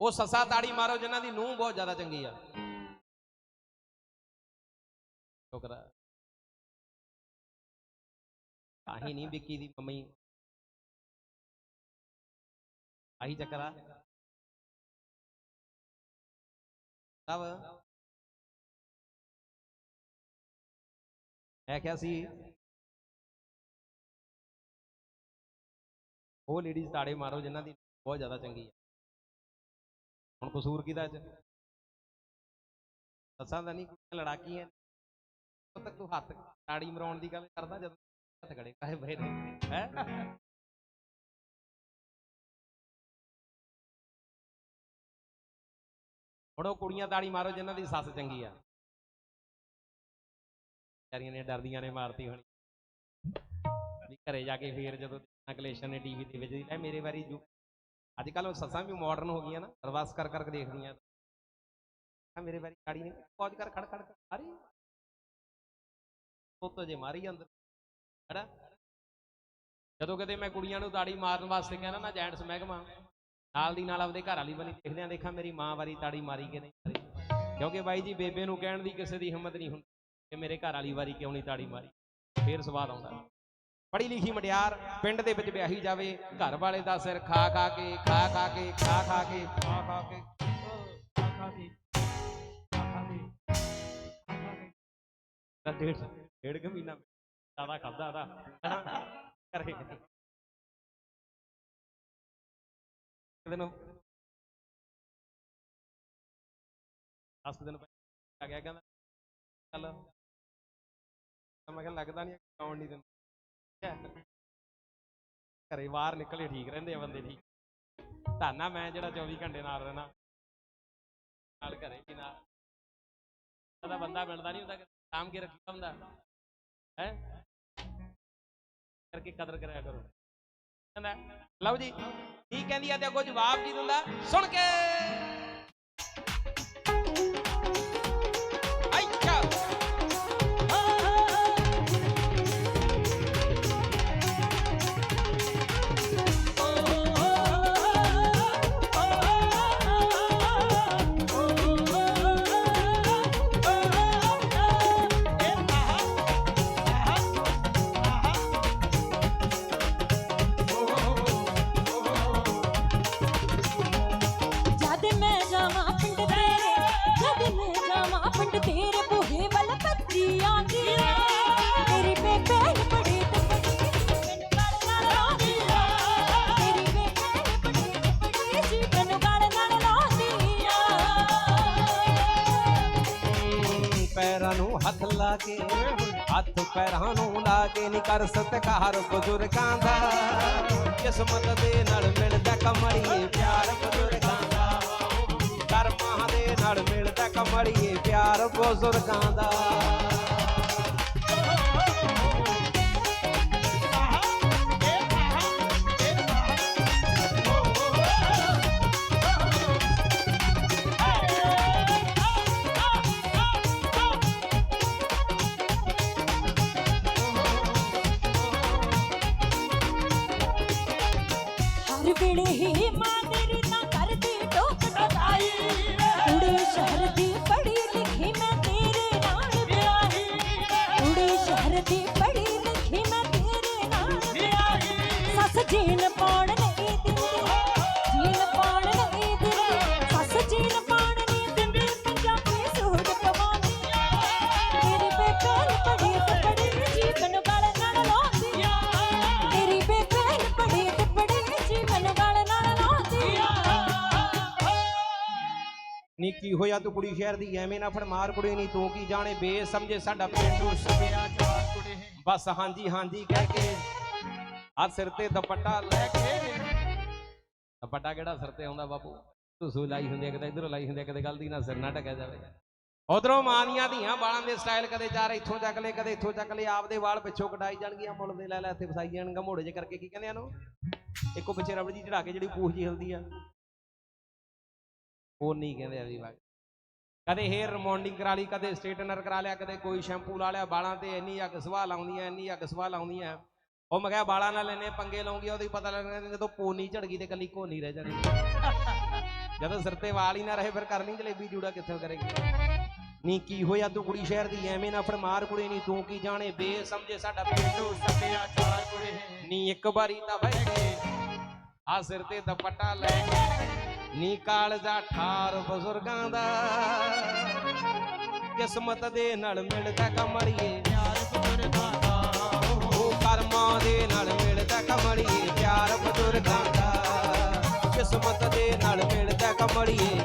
ਉਹ ਸੱਸਾ ਤਾੜੀ ਮਾਰੋ, ਜਿਨ੍ਹਾਂ ਦੀ ਨੂੰਹ ਬਹੁਤ ਜ਼ਿਆਦਾ ਚੰਗੀ ਆ। ਛੋਕਰਾ ਆਹੀ ਨਹੀਂ ਵਿੱਕੀ ਦੀ ਮੰਮੀ। ਆਹੀ ਚੱਕਰ ਆ। ਤਬ ਮੈਂ ਕਿਹਾ ਸੀ, ਉਹ ਲੇਡੀਜ਼ ਤਾੜੇ ਮਾਰੋ, ਜਿਨ੍ਹਾਂ ਦੀ ਬਹੁਤ ਜ਼ਿਆਦਾ ਚੰਗੀ ਆ। ਹੁਣ ਕਸੂਰ ਕਿਹਦਾ ਚ ਸੱਸਾਂ ਦਾ ਨਹੀਂ ਕੁੜੀਆਂ ਲੜਾਕੀਆਂ। ਤੱਕ ਤੂੰ ਹੱਥ ਤਾੜੀ ਮਰਾਉਣ ਦੀ ਗੱਲ ਕਰਦਾ, ਜਦੋਂ ਹੱਥ ਖੜੇ ਕਾਹੇ ਬਹਿ ਨੇ। ਹੈ? ਹੁਣ ਉਹ ਕੁੜੀਆਂ ਤਾੜੀ ਮਾਰੋ, ਜਿਨ੍ਹਾਂ ਦੀ ਸੱਸ ਚੰਗੀ ਆ। ਵਿਚਾਰੀਆਂ ਨੇ ਡਰਦੀਆਂ ਨੇ, ਮਾਰਤੀ ਹੋਣੀ। ਵੀ ਘਰੇ ਜਾ ਕੇ ਫੇਰ ਜਦੋਂ ਕਲੇਸ਼ਨ ਨੇ, ਟੀਵੀ ਤੇ ਵਿੱਚ ਲੈ ਮੇਰੇ ਵਾਰੀ ਅੱਜ ਕੱਲ ਉਹ ਸੱਸਾਂ ਵੀ ਮਾਡਰਨ ਹੋ ਗਈਆਂ ਨਾ ਰਵਾਸ ਕਰ ਕਰਕੇ ਦੇਖਦੀਆਂ। ਆ ਮੇਰੇ ਵਾਰੀ ਕਾੜੀ ਨਹੀਂ ਪੌਜ ਕਰ, ਖੜ ਖੜ ਅਰੇ ਤੋਤੋ ਜੇ ਮਾਰੀ ਅੰਦਰ ਹੈਨਾ ਜਦੋਂ ਕਦੇ ਮੈਂ ਕੁੜੀਆਂ ਨੂੰ ਤਾੜੀ ਮਾਰਨ ਵਾਸਤੇ ਕਹਿੰਦਾ ਨਾ ਜੈਂਟਸ ਮਹਿਕਮਾ, ਨਾਲ ਦੀ ਨਾਲ ਆਪਦੇ ਘਰ ਵਾਲੀ ਬਣੀ ਦੇਖਦੇ ਆ ਦੇਖਾਂ ਮੇਰੀ ਮਾਂ ਵਾਰੀ ਤਾੜੀ ਮਾਰੀ ਕਿ ਨਹੀਂ ਕਿਉਂਕਿ ਬਾਈ ਜੀ, ਬੇਬੇ ਨੂੰ ਕਹਿਣ ਦੀ ਕਿਸੇ ਦੀ ਹਿੰਮਤ ਨਹੀਂ ਹੁੰਦੀ ਕਿ ਮੇਰੇ ਘਰ ਵਾਲੀ ਵਾਰੀ ਕਿਉਂ ਨਹੀਂ ਤਾੜੀ ਮਾਰੀ। ਫੇਰ ਸਵਾਦ ਆਉਂਦਾ। ਪੜ੍ਹੀ ਲਿਖੀ ਮਟਿਆਰ ਪਿੰਡ ਦੇ ਵਿੱਚ ਵਿਆਹੀ ਜਾਵੇ, ਘਰ ਵਾਲੇ ਦਾ ਸਿਰ ਖਾ ਖਾ ਕੇ, ਖਾ ਖਾ ਕੇ, ਖਾ ਖਾ ਕੇ, ਖਾ ਖਾ ਕੇ। ਖਾ ਖਾ ਕੇ ਡੇਢ ਡੇਢ ਕੁ ਮਹੀਨਾ ਜ਼ਿਆਦਾ ਖਾਦਾ ਦਾ ਕਰੇ ਕਿਤੇ ਨੂੰ 10 ਦਿਨ ਆ ਗਿਆ, ਕਹਿੰਦਾ, ਚੱਲ। ਮੈਂ ਕਿਹਾ ਲੱਗਦਾ ਨਹੀਂ ਆਉਣ ਨਹੀਂ ਦਿੰਦਾ। ਘਰੇ ਬਾਹਰ ਨਿਕਲੇ ਠੀਕ ਰਹਿੰਦੇ ਆ ਬੰਦੇ ਠੀਕ। ਧੰਨਾ ਮੈਂ ਜਿਹੜਾ 24 ਘੰਟੇ ਨਾਲ ਰਹਿਣਾ ਨਾਲ ਘਰੇ ਵੀ ਨਾਲ। ਉਹਦਾ ਬੰਦਾ ਮਿਲਦਾ ਨਹੀਂ ਹੁੰਦਾ ਕੰਮ ਸਾਂਭ ਕੇ ਰੱਖਿਆ ਹੁੰਦਾ। ਹੈ? ਕਰਕੇ ਕਦਰ ਕਰਿਆ ਕਰੋ। ਕਹਿੰਦਾ, ਲਓ ਜੀ, ਕੀ ਕਹਿੰਦੀ ਆ ਤੇ ਅੱਗੋਂ ਜਵਾਬ ਕੀ ਦਿੰਦਾ? ਸੁਣ ਕੇ! ਹੱਥ ਲਾ ਕੇ, ਹੱਥ ਪੈਰਾਂ ਨੂੰ ਲਾ ਕੇ ਨੀ ਕਰ ਸਤਿਕਾਰ ਬਜ਼ੁਰਗਾਂ ਦਾ। ਕਿਸਮਤ ਦੇ ਨਾਲ ਮਿਲਦਾ ਕਮੜੀਏ ਪਿਆਰ ਬਜ਼ੁਰਗਾਂ ਦਾ। ਕਰਮਾਂ ਦੇ ਨਾਲ ਮਿਲਦਾ ਕਮੜੀਏ ਪਿਆਰ ਬਜ਼ੁਰਗਾਂ ਦਾ। ਵੇਲੇ ਹੀ ਮਾਂ ਤੇਰੀ ਤਾਂ ਕਰਦੀ ਟੋਕ ਟਕਾਈ ਕੁੜੀ ਸ਼ਹਿਰ ਦੀ ਨੀ ਕੀ ਹੋਇਆ ਤੂੰ ਕੁੜੀ ਸ਼ਹਿਰ ਦੀ, ਐਵੇਂ ਨਾ ਫੜ, ਮਾਰ ਕੁੜੀ ਨਹੀਂ ਤੂੰ ਕੀ ਜਾਣੇ? ਬੇਸ ਸਮਝੇ ਸਾਡਾ ਪੇਂਡੂ ਸੱਭਿਆਚਾਰ ਕੁੜੇ। ਬਸ ਹਾਂਜੀ ਹਾਂਜੀ ਕਹਿ ਕੇ ਆ ਸਿਰ ਤੇ ਦੁਪੱਟਾ ਲੈ ਕੇ। ਦੁਪੱਟਾ ਕਿਹੜਾ ਸਿਰ ਤੇ ਆਉਂਦਾ ਬਾਪੂ? ਧੁਸੂ ਲਾਈ ਹੁੰਦੀ ਹੈ ਕਿਤੇ, ਇਧਰੋਂ ਲਾਈ ਹੁੰਦੀ ਹੈ ਕਿਤੇ ਗਲਤੀ ਨਾਲ ਸਿਰ ਨਾ ਢਕਿਆ ਜਾਵੇ। ਉਧਰੋਂ ਮਾਨੀਆਂ ਧੀਆਂ ਵਾਲਾਂ ਦੇ ਸਟਾਈਲ ਕਦੇ ਚਾਰ ਇੱਥੋਂ ਚੱਕ ਲਏ, ਕਦੇ ਇੱਥੋਂ ਚੱਕ ਲਏ, ਆਪਦੇ ਵਾਲ ਪਿੱਛੋਂ ਕਟਾਈ ਜਾਣਗੀਆਂ, ਮੁੱਲ ਦੇ ਲੈ ਲੈ ਇੱਥੇ ਫਸਾਈ ਜਾਣਗਾ ਮੋੜੇ ਜੇ ਕਰਕੇ, ਕੀ ਕਹਿੰਦੇ ਆ ਨੂੰ ਇੱਕੋ ਪਿੱਛੇ ਰਬੜ ਜੀ ਚੜਾ ਕੇ ਜਿਹੜੀ ਪੂਛ ਜੀ ਹਿਲਦੀ ਆ। ਉਹ ਨਹੀਂ ਕਹਿੰਦੇ ਅਗਲੀ ਵਾਰ ਕਦੇ ਹੇਅਰ ਰਿਮੌਂਡਿੰਗ ਕਰਾ ਲਈ, ਕਦੇ ਸਟ੍ਰੇਟਨਰ ਕਰਾ ਲਿਆ, ਕਦੇ ਕੋਈ ਸ਼ੈਂਪੂ ਲਾ ਲਿਆ, ਵਾਲਾਂ ਤੇ ਇੰਨੀ ਅੱਗ ਸਵਾਹ ਲਾਉਂਦੀਆਂ, ਇੰਨੀ ਅੱਗ ਸਵਾਹ ਲਾਉਂਦੀਆਂ। ਉਹ ਮੈਂ ਕਿਹਾ ਬਾਲਾਂ ਨਾਲ ਲੈਨੇ ਪੰਗੇ ਲਾਉਂਗੀ, ਉਹਦੀ ਪਤਾ ਲੱਗਣਾ ਜਦੋਂ ਪੋਨੀ ਝੜ ਤੇ ਕੱਲੀ ਕੋਨੀ ਰਹਿ ਜਾਣੀ। ਜਦੋਂ ਸਿਰ ਤੇ ਵਾਲ ਹੀ ਨਾ ਰਹੇ, ਫਿਰ ਕਰਨੀ ਜਲੇਬੀ, ਜੂੜਾ ਕਿੱਥੇ ਕਰੇਗੀ? ਨੀ ਕੀ ਹੋਇਆ ਤੂੰ ਕੁੜੀ ਸ਼ਹਿਰ ਦੀ? ਐਵੇਂ ਨਾ ਫਰਮਾਰ ਕੁੜੀ ਨਹੀਂ ਤੂੰ ਕੀ ਜਾਣੇ? ਬੇ ਸਮਝੇ ਸਾਡਾ ਪਿੰਡੂ ਸੱਭਿਆਚਾਰ ਕੁੜੇ। ਨੀ ਇੱਕ ਵਾਰੀ ਤਾਂ ਬਹਿ ਕੇ ਆ ਸਿਰ ਤੇ ਦੁਪੱਟਾ ਲੈ ਕੇ ਨੀ ਕਾਲਜਾ ਠਾਰ ਬਜ਼ੁਰਗਾਂ ਦਾ। ਕਿਸਮਤ ਦੇ ਨਾਲ ਮਿਲਦਾ ਕਮਲੀਏ ਪਿਆਰ ਬਜ਼ੁਰਗਾਂ ਦਾ। ਉਹ ਕਰਮਾਂ ਦੇ ਨਾਲ ਮਿਲਦਾ ਕਮੜੀਏ ਪਿਆਰ ਬਜ਼ੁਰਗਾਂ ਦਾ। ਕਿਸਮਤ ਦੇ ਨਾਲ ਮਿਲਦਾ ਕਮਲੀਏ